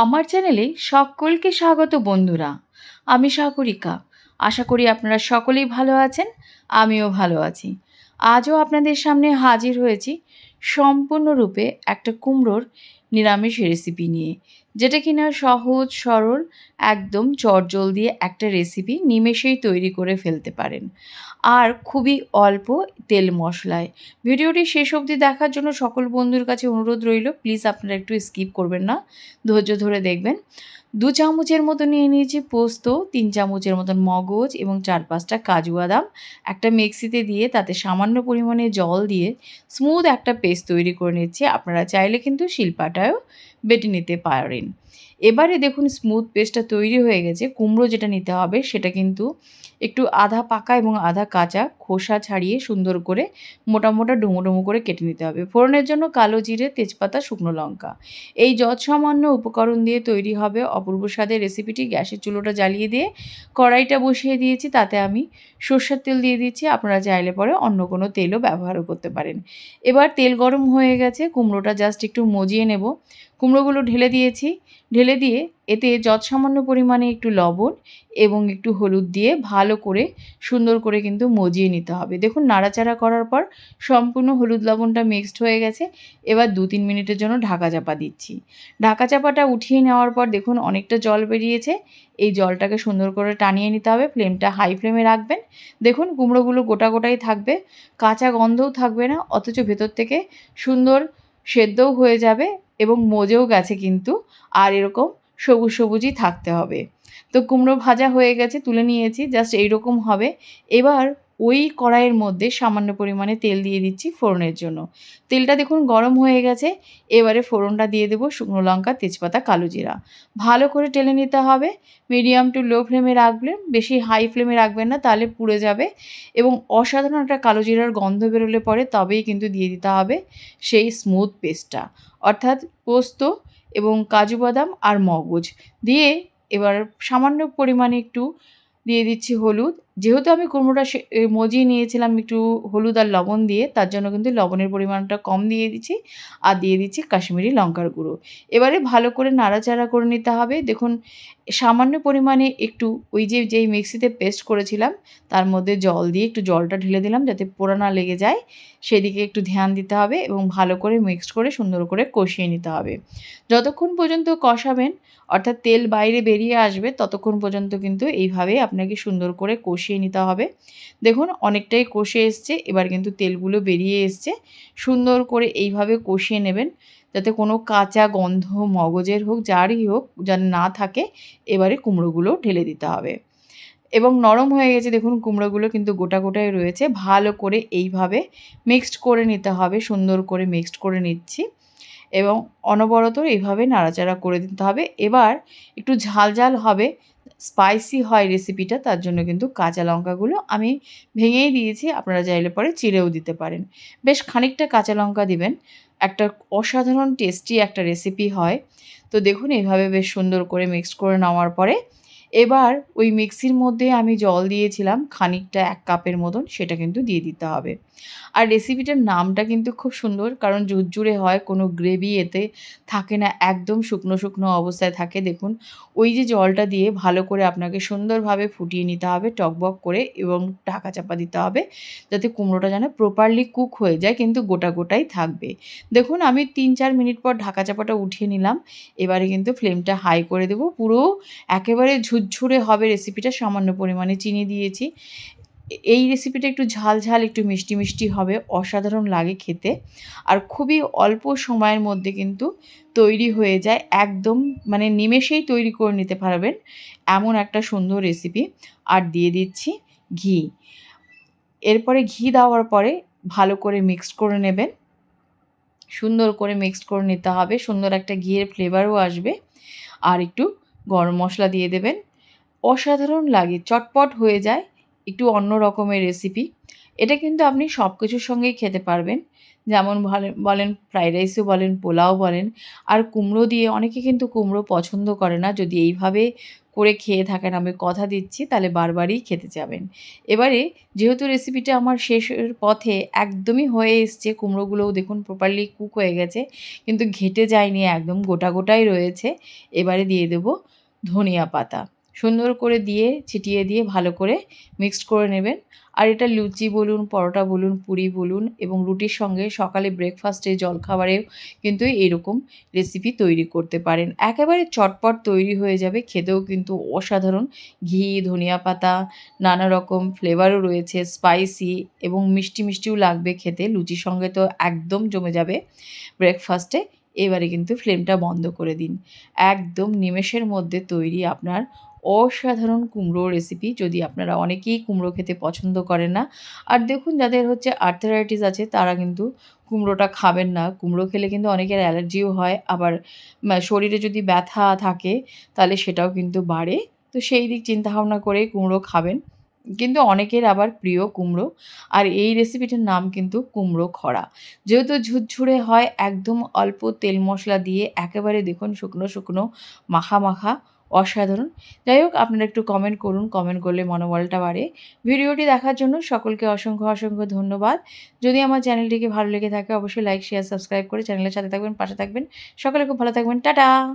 আমার চ্যানেলে সকলকে স্বাগত বন্ধুরা। আমি সাগরিকা। আশা করি আপনারা সকলেই ভালো আছেন, আমিও ভালো আছি। আজও আপনাদের সামনে হাজির হয়েছি সম্পূর্ণরূপে একটা কুমড়োর নিরামিষ রেসিপি নিয়ে। যেটা কিনা সহজ, সরল, একদম চটজল দিয়ে একটা রেসিপি নিমেষেই তৈরি করে ফেলতে পারেন। আর খুবই অল্প তেল মশলায়। ভিডিওটি শেষ অবধি দেখার জন্য সকল বন্ধুর কাছে অনুরোধ রইল, প্লিজ আপনারা একটু স্কিপ করবেন না, ধৈর্য ধরে দেখবেন। দু চামচের মতো নিয়ে নিয়েছি পোস্ত, তিন চামচের মতন মগজ এবং চার পাঁচটা কাজু বাদাম। একটা মিক্সিতে দিয়ে তাতে সামান্য পরিমাণে জল দিয়ে স্মুথ একটা পেস্ট তৈরি করে নিচ্ছি। আপনারা চাইলে কিন্তু শিল্পাটাও বেটে নিতে পারেন। এবারে দেখুন স্মুথ পেস্টটা তৈরি হয়ে গেছে। কুমড়ো যেটা নিতে হবে সেটা কিন্তু একটু আধা পাকা এবং আধা কাঁচা খোসা ছাড়িয়ে সুন্দর করে মোটা মোটা ডুমো ডুমো করে কেটে নিতে হবে। ফোড়নের জন্য কালো জিরে, তেজপাতা, শুকনো লঙ্কা। এই যৎ সামান্য উপকরণ দিয়ে তৈরি হবে অপূর্ব স্বাদের রেসিপিটি। গ্যাসের চুলোটা জ্বালিয়ে দিয়ে কড়াইটা বসিয়ে দিয়েছি, তাতে আমি সর্ষের তেল দিয়ে দিচ্ছি। আপনারা চাইলে পরে অন্য কোনো তেলও ব্যবহারও করতে পারেন। এবার তেল গরম হয়ে গেছে, কুমড়োটা জাস্ট একটু মজিয়ে নেব। কুমড়োগুলো ঢেলে দিয়েছি। ঢেলে দিয়ে এতে যৎ সামান্য পরিমাণে একটু লবণ এবং একটু হলুদ দিয়ে ভালো করে সুন্দর করে কিন্তু মজিয়ে নিতে হবে। দেখুন, নাড়াচাড়া করার পর সম্পূর্ণ হলুদ লবণটা মিক্সড হয়ে গেছে। এবার দু তিন মিনিটের জন্য ঢাকা চাপা দিচ্ছি। ঢাকা চাপাটা উঠিয়ে নেওয়ার পর দেখুন, অনেকটা জল বেরিয়েছে। এই জলটাকে সুন্দর করে টানিয়ে নিতে হবে। ফ্লেমটা হাই ফ্লেমে রাখবেন। দেখুন, কুমড়োগুলো গোটা গোটাই থাকবে। কাঁচা গন্ধও থাকবে না, অথচ ভেতর থেকে সুন্দর সেদ্ধও হয়ে যাবে এবং মজেও গেছে কিন্তু। আর এরকম সবুজ সবুজই থাকতে হবে। তো কুমড়ো ভাজা হয়ে গেছে, তুলে নিয়েছি জাস্ট এইরকম হবে। এবার ওই কড়াইয়ের মধ্যে সামান্য পরিমাণে তেল দিয়ে দিচ্ছি ফোড়নের জন্য। তেলটা দেখুন গরম হয়ে গেছে, এবারে ফোড়নটা দিয়ে দেবো শুকনো লঙ্কা, তেজপাতা, কালো জিরা। ভালো করে টেলে নিতে হবে মিডিয়াম টু লো ফ্লেমে রাখবেন বেশি হাই ফ্লেমে রাখবেন না, তাহলে পুড়ে যাবে। এবং অসাধারণ একটা কালো জিরার গন্ধ বেরোলে পরে তবেই কিন্তু দিয়ে দিতে হবে সেই স্মুথ পেস্টটা অর্থাৎ পোস্ত এবং কাজু বাদাম আর মগজ। দিয়ে এবার সামান্য পরিমাণে একটু দিয়ে দিচ্ছি হলুদ। যেহেতু আমি কুমড়োটা মজিয়ে নিয়েছিলাম একটু হলুদ আর লবণ দিয়ে, তার জন্য কিন্তু লবণের পরিমাণটা কম দিয়ে দিচ্ছি আর দিয়ে দিচ্ছি কাশ্মীরি লঙ্কার গুঁড়ো। এবারে ভালো করে নাড়াচাড়া করে নিতে হবে। দেখুন সামান্য পরিমাণে একটু ওই যে, যেই মিক্সিতে পেস্ট করেছিলাম, তার মধ্যে জল দিয়ে একটু জলটা ঢেলে দিলাম যাতে পোড়া না লেগে যায়। সেদিকে একটু ধ্যান দিতে হবে এবং ভালো করে মিক্সড করে সুন্দর করে কষিয়ে নিতে হবে। যতক্ষণ পর্যন্ত কষাবেন, অর্থাৎ তেল বাইরে বেরিয়ে আসবে, ততক্ষণ পর্যন্ত কিন্তু এইভাবে আপনাকে সুন্দর করে কষিয়ে নিতে হবে। দেখুন, অনেকটাই কষে এসছে, এবার কিন্তু তেলগুলো বেরিয়ে এসছে। সুন্দর করে এইভাবে কষিয়ে নেবেন। যাতে কোনো কাঁচা গন্ধ, মগজের হোক, যারই হোক, যেন না থাকে, এবারে কুমড়োগুলো ঢেলে দিতে হবে। এবং নরম হয়ে গেছে, দেখুন, কুমড়োগুলো কিন্তু গোটা গোটাই রয়েছে। ভালো করে এইভাবে মিক্সড করে নিতে হবে, সুন্দর করে মিক্সড করে নিচ্ছি। এবং অনবরত এইভাবে নাড়াচাড়া করে দিতে হবে। এবার একটু ঝাল ঝাল হবে স্পাইসি হয় রেসিপিটা তার জন্য কিন্তু কাঁচা লঙ্কাগুলো আমি ভেঙেই দিয়েছি। আপনারা চাইলে পরে চিড়েও দিতে পারেন। বেশ খানিকটা কাঁচা লঙ্কা দিবেন। একটা অসাধারণ টেস্টি একটা রেসিপি হয়। তো দেখুন এইভাবে বেশ সুন্দর করে মিক্সড করে নেওয়ার পরে এবার ওই মিক্সির মধ্যে আমি জল দিয়েছিলাম খানিকটা এক কাপের মতন, সেটা কিন্তু দিয়ে দিতে হবে। আর রেসিপিটার নামটা কিন্তু খুব সুন্দর, কারণ ঝুরঝুরে হয়, কোনো গ্রেভি এতে থাকে না, একদম শুকনো শুকনো অবস্থায় থাকে। দেখুন, ওই যে জলটা দিয়ে ভালো করে আপনাকে সুন্দরভাবে ফুটিয়ে নিতে হবে, টকবক করে এবং ঢাকা চাপা দিতে হবে, যাতে কুমড়োটা যেন প্রপারলি কুক হয়ে যায়, কিন্তু গোটা গোটাই থাকবে। দেখুন, আমি তিন চার মিনিট পর ঢাকা চাপাটা উঠিয়ে নিলাম, এবারে কিন্তু ফ্লেমটা হাই করে দেবো, পুরো একেবারে ঝুরঝুরে হবে রেসিপিটা সামান্য পরিমাণে চিনি দিয়েছি। এই রেসিপিটা একটু ঝাল ঝাল, একটু মিষ্টি মিষ্টি হবে, অসাধারণ লাগে খেতে। আর খুবই অল্প সময়ের মধ্যে কিন্তু তৈরি হয়ে যায়, একদম মানে নিমেষেই তৈরি করে নিতে পারবেন এমন একটা সুন্দর রেসিপি আর দিয়ে দিচ্ছি ঘি। এরপরে ঘি দেওয়ার পরে ভালো করে মিক্সড করে নেবেন। সুন্দর করে মিক্সড করে নিতে হবে, সুন্দর একটা ঘিয়ের ফ্লেভারও আসবে। আর একটু গরম মশলা দিয়ে দেবেন। অসাধারণ লাগে, চটপট হয়ে যায়, একটু অন্য রকমের রেসিপি এটা কিন্তু আপনি সব কিছুর সঙ্গেই খেতে পারবেন। যেমন বলেন ফ্রাইড রাইসও বলেন, পোলাও বলেন, আর কুমড়ো দিয়ে অনেকে কিন্তু কুমড়ো পছন্দ করে না। যদি এইভাবে করে খেয়ে থাকেন, আমি কথা দিচ্ছি, তাহলে বারবারই খেতে যাবেন। এবারে যেহেতু রেসিপিটা আমার শেষের পথে একদমই হয়ে এসছে, কুমড়োগুলোও দেখুন প্রপারলি কুক হয়ে গেছে, কিন্তু ঘেটে যায়নি, একদম গোটা গোটাই রয়েছে। এবারে দিয়ে দেব ধনিয়া পাতা। সুন্দর করে দিয়ে, ছিটিয়ে দিয়ে ভালো করে মিক্সড করে নেবেন। আর এটা লুচি বলুন, পরোটা বলুন, পুরি বলুন এবং রুটির সঙ্গে সকালে ব্রেকফাস্টে জলখাবারেও কিন্তু এরকম রেসিপি তৈরি করতে পারেন। একেবারে চটপট তৈরি হয়ে যাবে, খেতেও কিন্তু অসাধারণ। ঘি, ধনিয়া পাতা, নানা রকম ফ্লেভারও রয়েছে স্পাইসি এবং মিষ্টি মিষ্টিও লাগবে খেতে। লুচির সঙ্গে তো একদম জমে যাবে। ব্রেকফাস্টে এবারে কিন্তু ফ্লেমটা বন্ধ করে দিন। একদম নিমেষের মধ্যে তৈরি আপনার অসাধারণ কুমড়ো রেসিপি যদি আপনারা অনেকেই কুমড়ো খেতে পছন্দ করেন না। আর দেখুন যাদের হচ্ছে আর্থারাইটিস আছে তারা কিন্তু কুমড়োটা খাবেন না। কুমড়ো খেলে কিন্তু অনেকের অ্যালার্জিও হয়। আবার শরীরে যদি ব্যথা থাকে তাহলে সেটাও কিন্তু বাড়ে। তো সেই দিক চিন্তাভাবনা করে কুমড়ো খাবেন। কিন্তু অনেকের আবার প্রিয় কুমড়ো। আর এই রেসিপিটার নাম কিন্তু কুমড়ো খরা যেহেতু ঝুরঝুরে হয়, একদম অল্প তেল মশলা দিয়ে একেবারে দেখুন শুকনো শুকনো মাখা মাখা অসাধারণ। যাই হোক, আপনারা একটু কমেন্ট করুন কমেন্ট করলে মনোবলটা বাড়ে। ভিডিওটি দেখার জন্য সকলকে অসংখ্য অসংখ্য ধন্যবাদ। যদি আমার চ্যানেলটিকে ভালো লেগে থাকে, অবশ্যই লাইক শেয়ার সাবস্ক্রাইব করে চ্যানেলের সাথে থাকবেন, পাশে থাকবেন। সকলে খুব ভালো থাকবেন। টাটা!